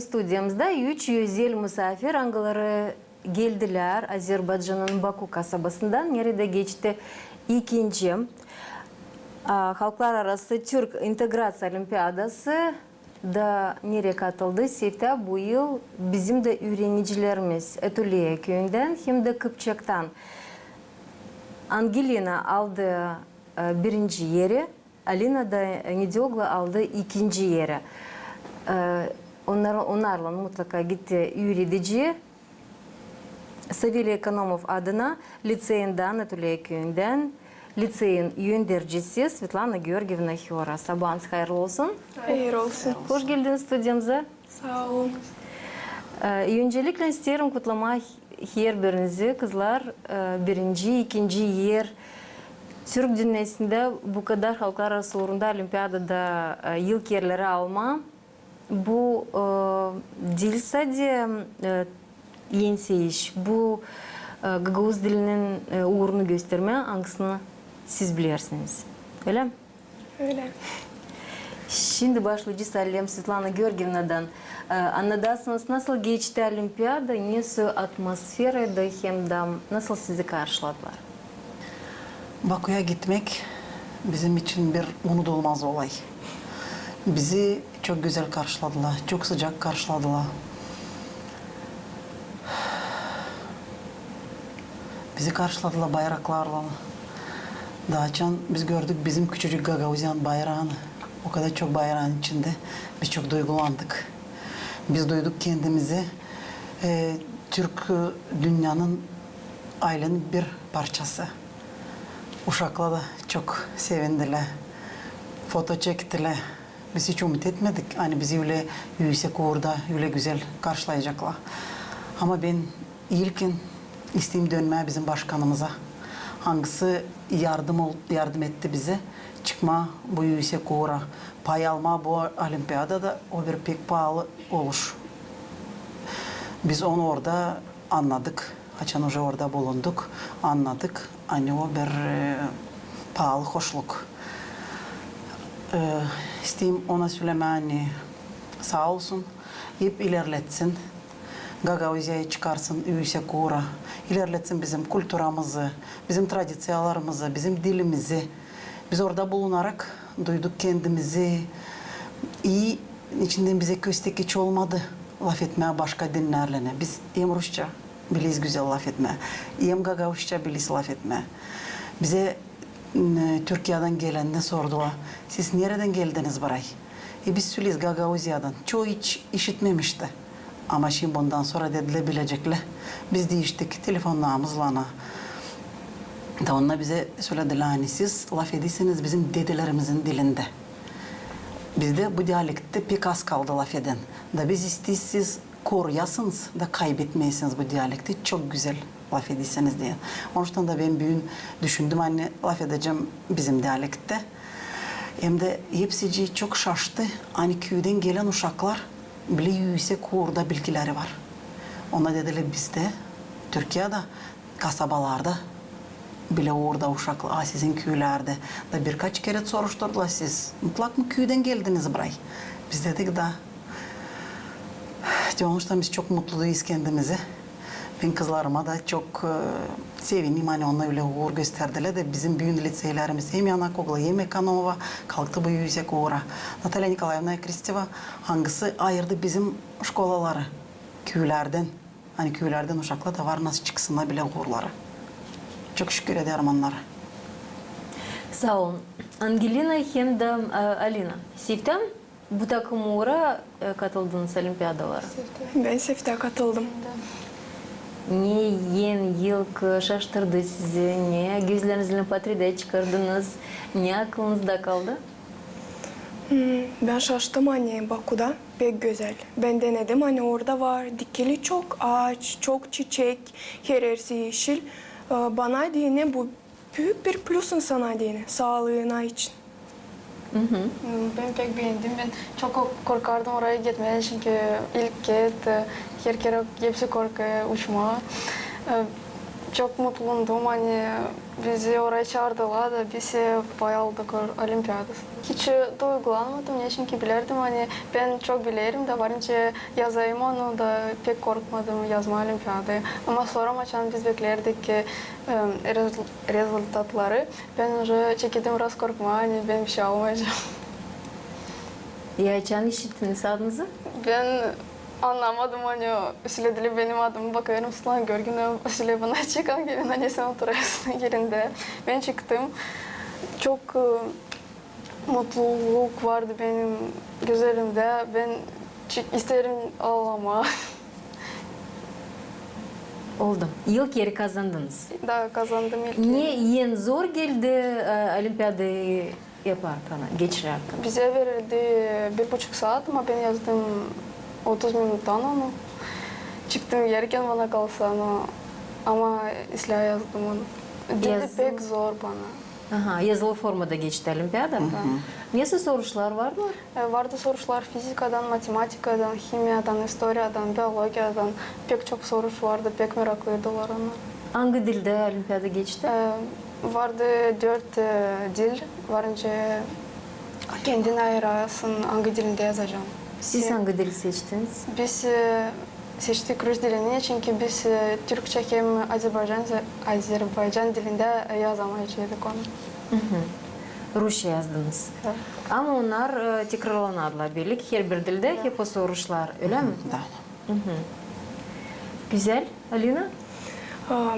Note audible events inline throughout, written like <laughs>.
Stüdyomuzda 300 yıl misafir angaları geldiler Azerbaycan'ın Baku kasabasından. Nerede geçti ikinci Halklar Arası Türk İntegrasya Olimpiyadası da nereye katıldı? Sifte bu yıl bizim de öğrencilerimiz Etuliye köyünden hem de Kıpçak'tan. Angelina aldı e, birinci yeri, Alina da Nediogla aldı ikinci yeri. Онар, онарлан мутлака гитте Юрий Савелий Экономов адына лицейіндан Анатолия Кюнден лицейн юндерджисе Светлана Георгиевна Хиора. Сабанс хайрлосун. Хайрлосун. Хайыр олсын. Қош келдіңіз. Сау э, олыңыз. Үйінжеліклен кутлама құтлама хер біріңізі қызлар э, бірінші, екінші ер Түрік дүниесінде бұқадар халқар арасы орында олимпиадада э, ел алма Bu e, değil sadece e, yenseyiş, bu e, Gagavuz dilinin e, uğrunu gösterme hangisini siz bilirsiniz. Öyle mi? Öyle. Şimdi başlayıcı alayım Svetlana Georgievna'dan. Ee, Anladasınız nasıl geçti olimpiyada, nasıl atmosferada hem de nasıl sizi karşıladılar? Baku'ya gitmek bizim için bir unutulmaz olay. Bizi çok güzel karşıladılar, çok sıcak karşıladılar. Bizi karşıladılar bayraklarla. Daha can biz gördük bizim küçücük Gagavuzyan bayrağını. O kadar çok bayrağın içinde biz çok duygulandık. Biz duyduk kendimizi e, Türk dünyanın ailenin bir parçası. Uşaklar da çok sevindiler. Foto çektiler. Biz hiç umut etmedik. Hani bizi öyle yüksek uğurda öyle güzel karşılayacaklar. Ama ben ilkin isteyeyim dönmeye bizim başkanımıza. Hangisi yardım ol, yardım etti bize çıkma bu yüksek uğura. Pay alma bu olimpiyadada o bir pek pahalı oluş. Biz onu orada anladık. Haçan hoca orada bulunduk. Anladık. Hani o bir e, pahalı hoşluk. E, isteyeyim ona söylemeni sağ olsun. Hep ilerletsin. Gagavuzya'yı çıkarsın yüksek uğra. İlerletsin bizim kültürümüzü, bizim tradisiyalarımızı, bizim dilimizi. Biz orada bulunarak duyduk kendimizi. iyi içinden bize köstek hiç olmadı laf etmeye başka dinlerle. Biz hem Rusça biliyiz güzel laf etme. Hem Gagavuzca biliyiz laf etme. Bize Türkiye'den gelenler sordular. Siz nereden geldiniz buraya? E biz söyleyiz Gagavuzya'dan. Çoğu hiç işitmemişti. Ama şimdi bundan sonra dediler bilecekler. Biz değiştik telefonlarımızla. Da onlar bize söylediler hani siz laf ediyseniz bizim dedelerimizin dilinde. Bizde bu diyalektte pek az kaldı laf eden. Da biz isteyiz koruyasınız da kaybetmeyesiniz bu diyalekti. Çok güzel laf ediyseniz diye. Onun da ben büyün düşündüm hani laf edeceğim bizim diyalekte. Hem de hepsi çok şaştı. Hani köyden gelen uşaklar bile yüksek uğurda bilgileri var. Ona dediler bizde, Türkiye'de, kasabalarda bile orada uşaklar, "Aa, sizin köylerde da birkaç kere soruşturdular siz. Mutlak mı köyden geldiniz buraya? Biz dedik da Sonuçta biz çok mutluyuz kendimizi. Ben kızlarıma da çok e, sevindim. Hani onlar öyle uğur gösterdiler de bizim büyük liseylerimiz hem Yanakogla hem Ekonomova kalktı bu yüksek uğura. Natalya Nikolaevna Kristeva hangisi ayırdı bizim şkolaları köylerden. Hani köylerden uşaklar da var nasıl çıksınlar bile uğurları. Çok şükür ederim onlara. Sağ olun. Angelina hem de e, Alina. Siftem bu takım uğra e, katıldınız olimpiyadalara. Ben Sefte katıldım. Ne en yıl şaştırdı sizi, ne gözlerinizden patride çıkardınız, ne aklınızda kaldı? Hmm, Ben şaştım hani Baku'da. Pek güzel. Ben denedim hani orada var. Dikili çok ağaç, çok çiçek, her yersi yeşil. Ee, Bana diyene bu büyük bir plus insana diyene. Sağlığına için. Ben pek beğendim. Ben çok korkardım oraya gitmeye çünkü ilk kez e, her kere hepsi korkuyor uçma. E, çok mutluyum. Hani bizi oraya çağırdılar da biz de bayağı olduk or- olimpiyadası. Hiç duygulanmadım ya çünkü bilirdim hani ben çok bilirim de varınca yazayım onu da pek korkmadım yazma olimpiyadayı. Ama sonra maçtan biz beklerdik ki e, rez- rezultatları. Ben уже çekildim biraz korkma hani ben bir şey almayacağım. Ya açan işittiniz adınızı? Ben anlamadım hani söylediler benim adımı bakıyorum Sılan görgünüm söyle bana <laughs> çıkan gelin hani sen oturuyorsun <laughs> yerinde. Ben çıktım. Çok e, mutluluk vardı benim gözlerimde. Ben çı- isterim ağlama. <laughs> Oldu. İlk yeri kazandınız. Daha kazandım ilk. Niye en zor geldi e, olimpiyadayı yaparken, geçirerken? Bize verildi bir buçuk saat ama ben yazdım 30 minuttan onu. Çıktım yerken bana kalsa onu. Ama İslah yazdım onu. Dili Yazdın. pek zor bana. Aha, yazılı formada geçti olimpiyada. Nasıl soruşlar var mı? E, Vardı sorular fizikadan, matematikadan, kimyadan, historiyadan, biyologiyadan. Pek çok soruş vardı, pek meraklıydılar onlar. Hangi dilde olimpiyada geçti? E, Vardı dört e, dil. Varınca kendine ayırasın hangi dilinde yazacağım. Siz hangi dili seçtiniz? Biz e, seçtik Rus dilini çünkü biz e, Türkçe hem Azerbaycan, Azerbaycan dilinde yazamayacaktık onu. Rusça yazdınız. Evet. Ama onlar e, tekrarlanadılar birlik. Her bir dilde hep o soruşlar, öyle mi? Да. Güzel. Alina? Aa,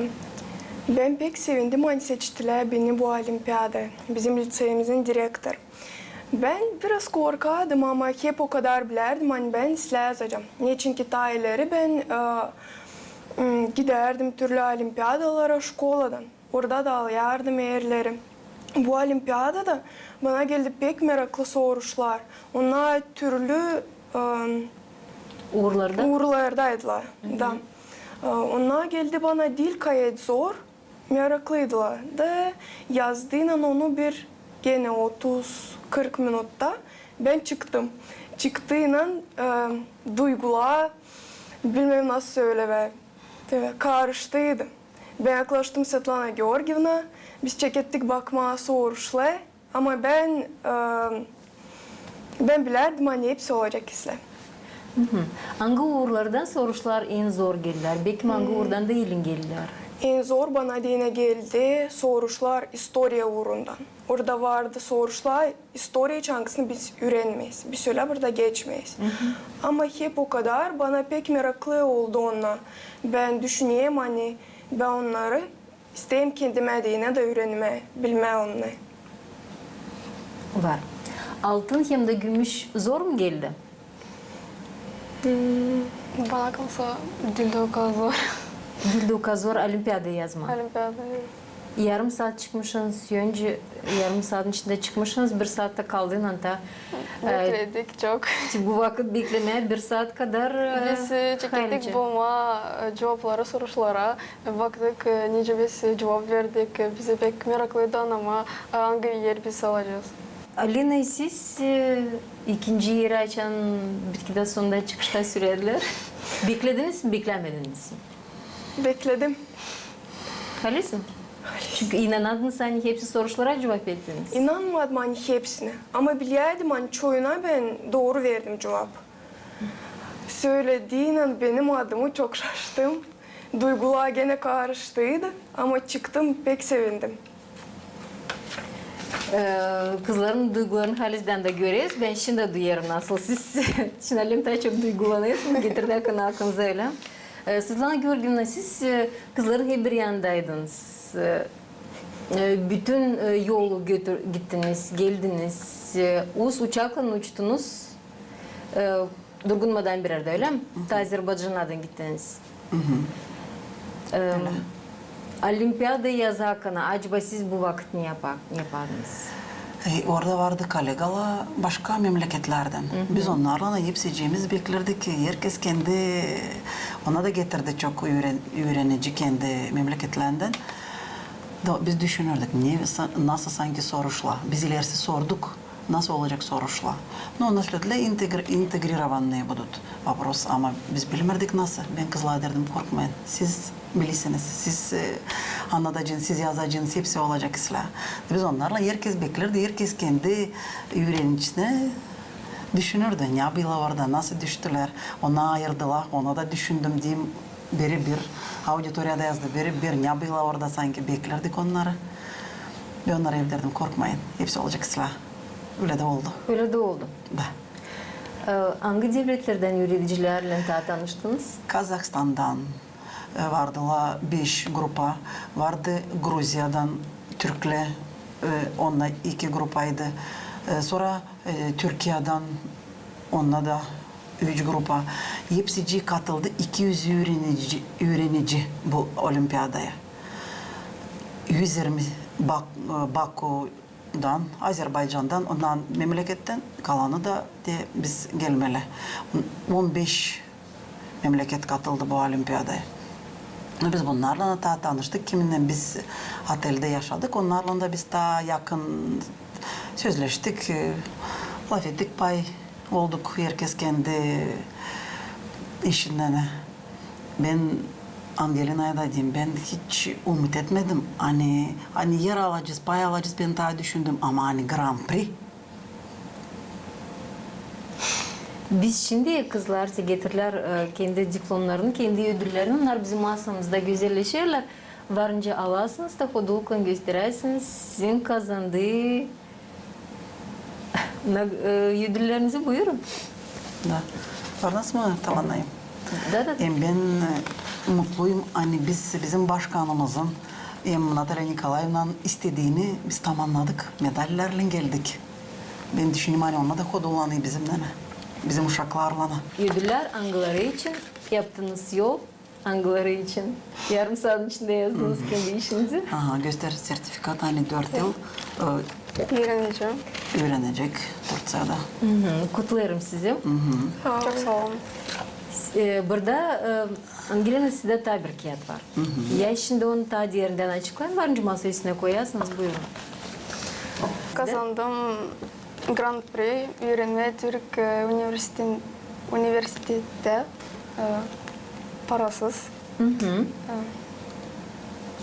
Ben pek sevindim hani seçtiler beni bu olimpiyada. Bizim liseyimizin direktör. Ben biraz korkardım ama hep o kadar bilirdim hani ben silah yazacağım. Niye çünkü daha ileri ben e, giderdim türlü olimpiyadalara şkoladan. Orada da alırdım yerleri. Bu olimpiyada bana geldi pek meraklı soruşlar. Onlar türlü e, Uğurlarda. Uğurlardaydılar. Da. Ee, Onlar geldi bana dil kayıt zor. Meraklıydılar. Da yazdığıyla onu bir gene 30-40 minutta ben çıktım. Çıktığıyla e, duygular bilmem nasıl söyleme e, karıştıydı. Ben yaklaştım Svetlana Georgievna. Biz çekettik bakma soruşla. Ama ben e, ben bilirdim hani hepsi olacak isle. Hangi uğurlardan soruşlar en zor geldiler? Belki hangi uğurdan da ilin geldiler? En zor bana yine geldi soruşlar historia uğrundan. Orada vardı soruşlar, historia çankısını biz öğrenmeyiz. Bir süre burada geçmeyiz. Ama hep o kadar bana pek meraklı oldu onlar. Ben düşüneyim hani ben onları isteyim kendime de yine de öğrenme, bilme onları. Var. Altın hem de gümüş zor mu geldi? Bana kalsa dilde o kadar zor. Dilde o kadar zor olimpiyada yazma. Olimpiyada. Yarım saat çıkmışsınız, önce yarım saatin içinde çıkmışsınız, bir saatte kaldığın anda e, Bekledik çok. <laughs> bu vakit beklemeye bir saat kadar e, Biz e, çekildik bulma e, cevaplara, soruşlara. E, Baktık e, nice biz e, cevap verdik. E, Bize pek meraklıydı ama e, hangi yer biz alacağız. Alina siz e, ikinci yeri açan bitkide sonunda çıkışta sürerler. Beklediniz mi, beklemediniz mi? Bekledim. Halis mi? Çünkü inanadınız hani hepsi soruşlara cevap ettiniz. İnanmadım hani hepsine. Ama biliyordum hani çoğuna ben doğru verdim cevap. Söylediğiyle benim adımı çok şaştım. Duygular gene karıştıydı ama çıktım pek sevindim. Ee, kızların duygularını Halis'den de görüyoruz. Ben şimdi duyarım nasıl siz. <laughs> Şimdi Alim'de çok duygulanıyorsunuz. <laughs> Getirdi akın aklınıza öyle. Ee, Svetlana Georgievna siz e, kızların hep bir yandaydınız. Ee, e, bütün e, yolu götür, gittiniz, geldiniz. E, Uz uçakla uçtunuz. E, durgunmadan bir arada öyle mi? Ta Azerbaycan'dan gittiniz. Ee, Olimpiyada yazarken acaba siz bu vakit ne, yapar, ne yapardınız? E, orada vardı kolegalar başka memleketlerden. Biz onlarla hepsiciğimiz beklerdik ki herkes kendi ona da getirdi çok öğren, öğrenici kendi memleketlerinden. Da biz düşünürdük niye sa- nasıl sanki soruşla. Biz ilerisi sorduk Nasıl olacak soruşla. Ну, на следle интегр, интегрированные будут вопрос. Ama biz bilmedik nasıl. Ben kızlar derdim korkmayın. Siz bilirsiniz. Siz e, anlatacaksınız, siz yazacaksınız. Hepsi olacak isla. Biz onlarla herkes beklerdi. Herkes kendi yüreğinin düşünürdü. Ne yapıyorlar orada, nasıl düştüler. Ona ayırdılar. Ona da düşündüm diyeyim. Biri bir auditoriyada yazdı. Biri bir ne yapıyorlar orada sanki beklerdik onları. Ben onlara ev derdim korkmayın. Hepsi olacak ıslah. Öyle de oldu. Öyle de oldu. Da. Ee, hangi devletlerden yöneticilerle ta- tanıştınız? Kazakstan'dan e, vardılar beş grupa. Vardı Gruzya'dan Türk'le e, onunla iki grupaydı. E, sonra Türkiye'den onunla da üç grupa. Hepsi katıldı. 200 öğrenici, öğrenici bu olimpiyadaya. 120 Bak, Baku'dan, Azerbaycan'dan, ondan memleketten kalanı da de biz gelmeli. 15 memleket katıldı bu olimpiyadaya. Biz bunlarla da tanıştık. Kiminle biz otelde yaşadık. Onlarla da biz daha yakın sözleştik. e, Laf ettik, pay olduk. Herkes kendi işinden. Ben Angelina'ya da diyeyim ben hiç umut etmedim. Hani hani yer alacağız, pay alacağız ben daha düşündüm ama hani Grand Prix Biz şimdi kızlar getirler e, kendi diplomlarını, kendi ödüllerini onlar bizim masamızda güzelleşirler. Varınca alasınız da hodulukla gösterirsiniz. Sizin kazandığı e, ödüllerinizi buyurun. da. Varnas mı tamamlayayım? Da da. Hem ben e, mutluyum. Hani biz bizim başkanımızın hem Natalya Nikolaevna'nın istediğini biz tamamladık. Medallerle geldik. Ben düşünüyorum hani onunla da kodolanıyor bizimle. Bizim uşaklarla. Ödüller angıları için yaptığınız yol angıları için. Yarım saat içinde yazdınız kendi işinizi. Aha, göster sertifikat hani dört yıl e, Öğreneceğim. öğrenecek Turciya'da. Hı hı, Kutlarım sizi. Çok sağ olun. Ee, Burada e, Angelina sizde tabirkiyat var. Ya şimdi onu ta diğerinden açıklayın. Varınca masa üstüne koyarsınız. Buyurun. Kazandım Grand Prix öğrenme Türk e, üniversite, üniversitede e, parasız. Hı hı.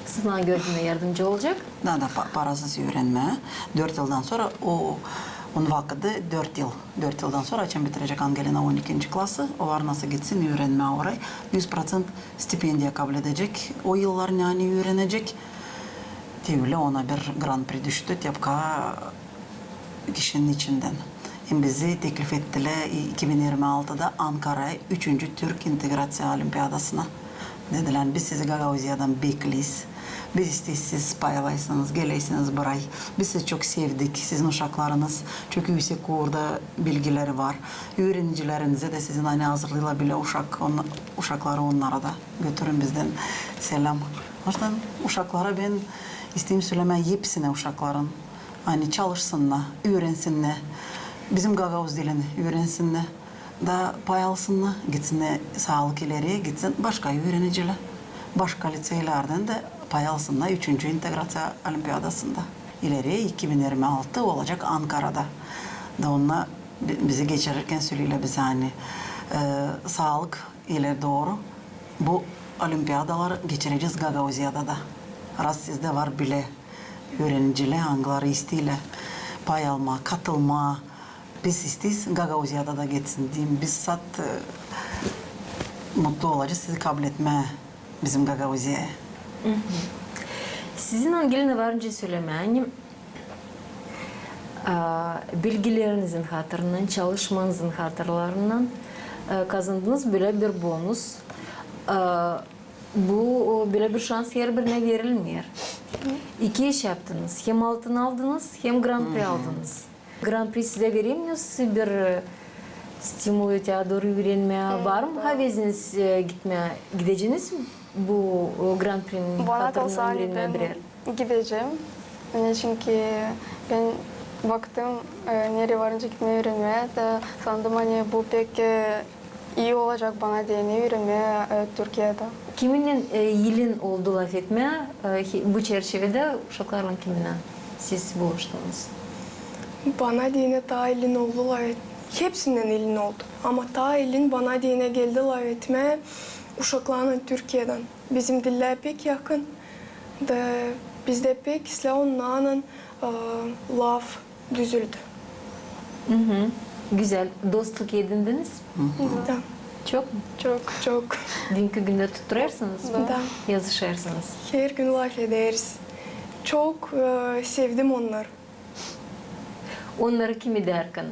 Sınav gördüğüne yardımcı olacak. Da pa- parasız öğrenme. Dört yıldan sonra o onun vakitte dört yıl. Dört yıldan sonra açın bitirecek Angelina 12. klası. O var nasıl gitsin öğrenme orayı. 100% stipendiye kabul edecek. O yıllar yani öğrenecek. Öyle ona bir Grand Prix düştü. Tepka kişinin içinden. Hem bizi teklif ettiler 2026'da Ankara'ya 3. Türk İntegrasyon Olimpiyadasına. Dediler biz sizi Gagauzya'dan bekliyiz. Biz isteyiz siz paylaşsınız, geleysiniz buraya. Biz sizi çok sevdik. Sizin uşaklarınız çok yüksek orada bilgileri var. Öğrencilerinize de sizin aynı hazırlığıyla bile uşak, on, uşakları onlara da götürün bizden selam. O yüzden uşaklara ben isteyeyim söylemeye hepsine uşakların hani çalışsınlar, öğrensinler. Bizim Gagavuz dilini öğrensinler. Da pay alsınlar, gitsinler sağlık ileriye gitsin başka öğreniciler. Başka liseylerden de pay alsınlar 3. İntegrasyon Olimpiyadasında. İleriye 2026 olacak Ankara'da. Da onunla bi- bizi geçirirken söylüyorlar bize hani e, sağlık ile doğru bu olimpiyadaları geçireceğiz Gagauzya'da da. Rast sizde var bile öğrenciler hangileri istiyle pay alma, katılma. Biz isteyiz Gagauzya'da da geçsin diyeyim. Biz sat e, mutlu olacağız sizi kabul etme bizim Gagauzya'ya. Sizin Angelina varınca söylemeyin. Bilgilerinizin hatırından, çalışmanızın hatırlarından e, kazandığınız böyle bir bonus. E, Bu böyle bir şans her birine verilmiyor. İki iş yaptınız. Hem altın aldınız hem Grand Prix aldınız. Grand Prix size veremiyoruz. Bir e, stimul öteye doğru öğrenmeye var mı? Haveziniz e, gitmeye, gideceğiniz mi? Bu Grand Prix'nin Bana kalsa hani ben birer. gideceğim. Yani çünkü ben baktım e, nereye varınca gitmeyi öğrenmeye de sandım hani bu pek e, iyi olacak bana diye ne öğrenmeye e, Türkiye'de. Kiminin e, yılın oldu laf etmeye e, bu çerçevede uşaklarla kiminle siz buluştunuz? Bana dine ta elin oldu lavet. Hepsinden elin oldu. Ama ta elin bana dine geldi lavetme uşaklarının Türkiye'den. Bizim diller pek yakın. De, bizde pek isle onların e, laf düzüldü. Hı hı. Güzel. Dostluk edindiniz. Da, Çok mu? çok çok. Dünkü günde tutturursanız mı? Da. Yazışırsınız. Her gün laf ederiz. Çok e, sevdim onları. Onları kimi derken?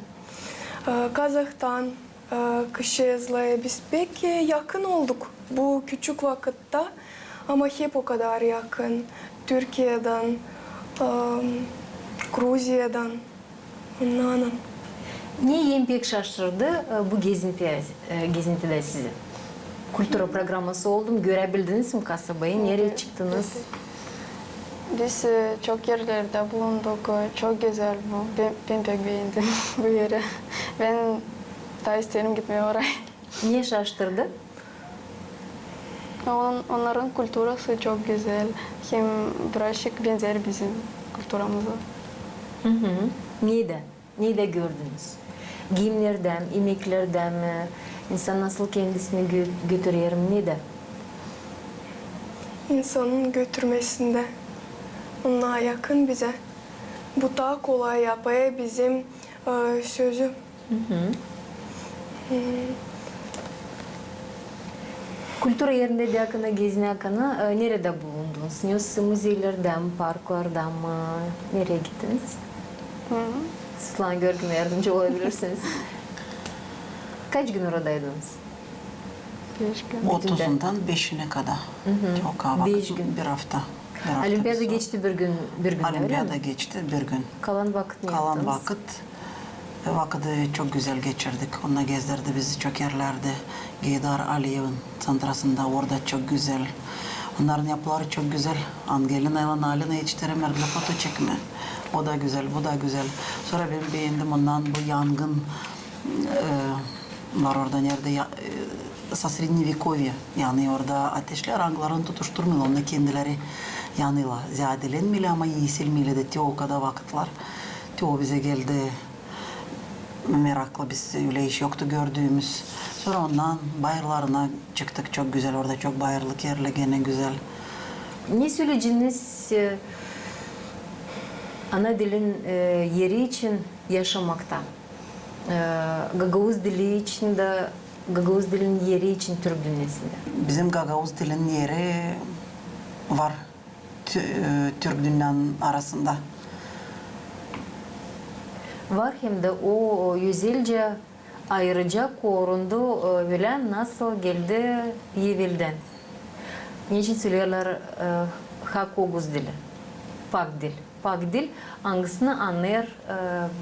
Ee, Kazak'tan, e, Kışez'le biz pek yakın olduk bu küçük vakitte. Ama hep o kadar yakın. Türkiye'den, Gruzya'dan, onların. Ne en pek şaşırdı bu gezinti, e, gezintide sizi? Kultura programması oldum. Görebildiniz mi kasabayı? Nereye çıktınız? Biz e, çok yerlerde bulunduk. e, Çok güzel bu. Ben, ben pek beğendim <laughs> bu yeri. Ben daha isterim gitmeye oraya. Niye şaştırdı? On, onların kulturası çok güzel. Hem birazcık benzer bizim kulturamıza. Hı hı. Neyde? Neyde gördünüz? Giyimlerden, yemeklerden mi? İnsan nasıl kendisini gö- götürüyor? Neyde? insanın götürmesinde. Onlar yakın bize. Bu daha kolay yapaya bizim e, sözü. Kultura yerinde de yakına gezine yakına e, nerede bulundunuz? Yoksa müzelerden, parklardan mı? Nereye gittiniz? Hı. Sıtlan Görgün'e yardımcı olabilirsiniz. <laughs> Kaç gün oradaydınız? Beş gün. 30'undan 5'ine kadar. Çok hava. Beş gün. Bir hafta. Bir hafta Olimpiyada geçti bir gün, bir gün Olimpiyada geçti bir gün. Kalan vakit ne Kalan yaptınız? vakit vakiti çok güzel geçirdik. Onunla gezdirdi bizi çok yerlerde. Geydar Aliyev'in santrasında orada çok güzel. Onların yapıları çok güzel. Angelina ile Nalina yetiştiremediler foto çekme. O da güzel, bu da güzel. Sonra ben beğendim ondan bu yangın e, var orada nerede ya, e, sa Srednjevikovye. Yani orada ateşler ranglarını tutuşturmuyorlar. Onu kendileri yanıyla ziyadelenmeli ama yeşilmeli de o kadar vakitler. O bize geldi merakla biz öyle iş yoktu gördüğümüz. Sonra ondan bayırlarına çıktık çok güzel orada çok bayırlık yerle gene güzel. Ne söyleyeceğiniz e, ana dilin e, yeri için yaşamakta? E, Gagavuz dili için de Gagavuz dilin yeri için Türk dünyasında. Bizim Gagavuz dilinin yeri var e, Türk dünyanın arasında. Var hem de o güzelce ayrıca korundu e, bilen nasıl geldi Yevil'den. Niçin söylüyorlar e, Hakoguz dili, Pak dil. Pak dil hangisini anlar e,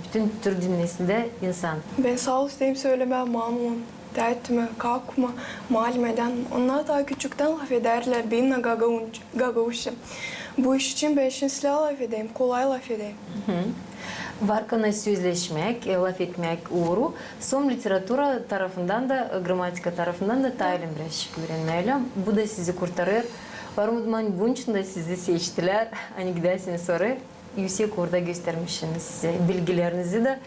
bütün Türk dünyasında insan. Ben sağ olsayım söylemem mamam. Dertme, kalkma, malmeden. Onlar daha küçükten laf ederler benimle gagavuşum. Bu iş için ben şimdi silah laf edeyim, kolay laf edeyim. Varkana sözleşmek, laf etmek uğru. Som literatüra tarafından da, gramatika tarafından da talim birazcık öğrenmeyle. Bu da sizi kurtarır. Varmudman bunun için de sizi seçtiler. Hani gidersiniz sonra yüksek orada göstermişsiniz bilgilerinizi de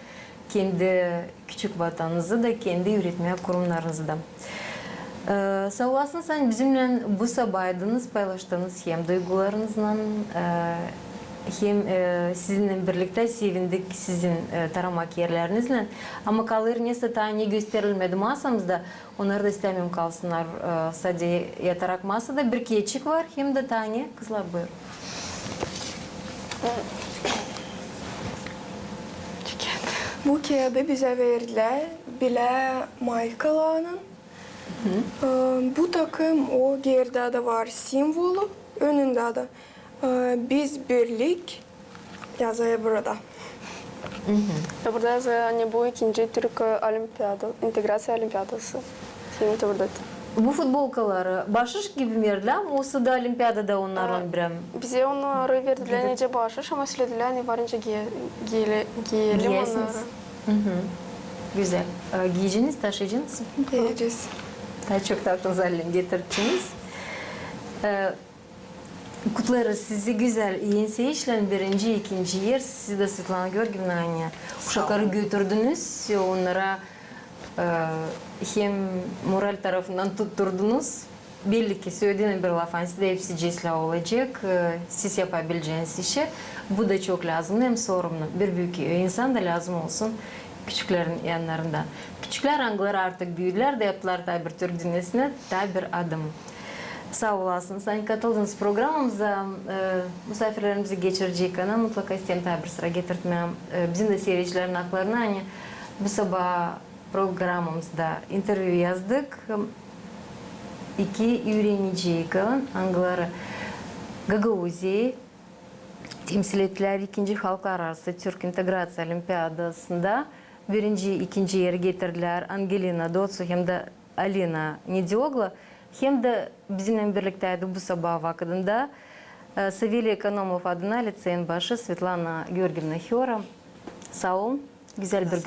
kendi küçük vatanınızı da kendi üretme kurumlarınızı da. Ee, sağ olasın sen bizimle bu sabahydınız, paylaştınız hem duygularınızla e, hem e, sizinle birlikte sevindik sizin e, taramak yerlerinizle. Ama kalır neyse tane gösterilmedi masamızda. Onları da istemiyorum kalsınlar. E, sadece yatarak masada bir keçik var hem de tane. Kızlar buyur. Bu kağıdı bize verdiler. Bile Maykalanın. Bu takım o geride de var simvolu, önünde de biz birlik yazıyor burada. Burada yazıyor, hani bu ikinci Türk olimpiyada, integrasya olimpiyadası. Şimdi burada. Bu futbolkaları başış gibi mi verdiler ama olsa da olimpiyadada onların birer Bize onları verdiler nece başış ama söylediler hani varınca giyelim Giyesiniz. onları. Hı hı. Güzel. Ee, giyeceğiniz, taşıyacaksınız mı? Geleceğiz. Daha çok tatlı zallim getireceğiniz. Kutlarız sizi güzel. Yenseyişlen birinci, ikinci yer. Sizi de Svetlana Georgievna anne. Uşakları götürdünüz. Onlara e, hem moral tarafından tutturdunuz. Belli ki söylediğim bir laf. hani Size hepsi cisle olacak. E, Siz yapabileceğiniz işi. Bu da çok lazım. Hem sorumlu. Bir büyük insan da lazım olsun. Küçüklerin yanlarında. Küçükler anglar artık büyüdüler de yaptılar da bir Türk dünyasına da bir adım. Sağ olasınız. Hani katıldığınız programımıza e, misafirlerimizi geçirecek ana mutlaka istedim tabi bir sıra getirtmem. E, bizim de seyircilerin haklarına hani bu sabah programımızda interview yazdık. İki öğreniciyi kalan Anglara Gagauzi'yi temsil ettiler. ikinci halklararası Türk İntegrasya Olimpiyadası'nda birinci, ikinci getirdiler. Angelina Dotsu hem de Alina hem de bizimle birlikteydi bu sabah vakitinde. Ee, Savili Ekonomov adına liseyin başı Svetlana Georgievna Hyora. Sağ olun. Güzel bir